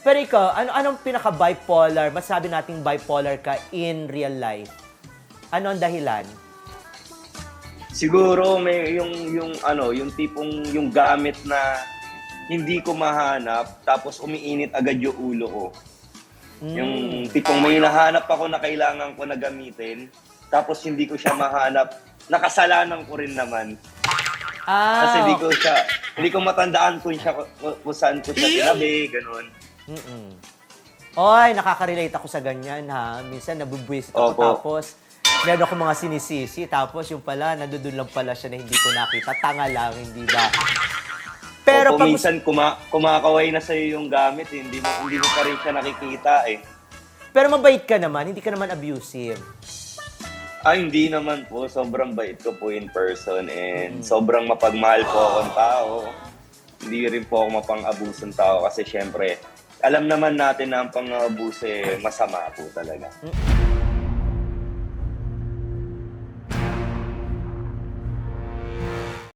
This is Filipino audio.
Pero ikaw, ano anong pinaka-bipolar? Masabi nating bipolar ka in real life. Ano ang dahilan? Siguro may yung yung ano, yung tipong yung gamit na hindi ko mahanap tapos umiinit agad yung ulo ko. Yung tipong may nahanap ako na kailangan ko na gamitin tapos hindi ko siya mahanap. Nakasalanan ko rin naman. Ah, Kasi hindi ko siya, hindi ko matandaan kung siya kung, kung saan ko siya tinabi, ganun. Mm-mm. Oy, nakaka-relate ako sa ganyan ha. Minsan nabubwisit ako Opo. tapos meron ako mga sinisisi tapos yung pala nandoon lang pala siya na hindi ko nakita. Tanga lang, hindi ba? Pero Pero pag minsan kuma, kumakaway na sa'yo yung gamit, eh. hindi mo hindi mo pa rin siya nakikita eh. pero mabait ka naman, hindi ka naman abusive. Ay, hindi naman po. Sobrang bait ko po in person and sobrang mapagmahal po akong tao. Hindi rin po ako mapang-abusong tao kasi syempre, alam naman natin na ang pang-abuse masama po talaga.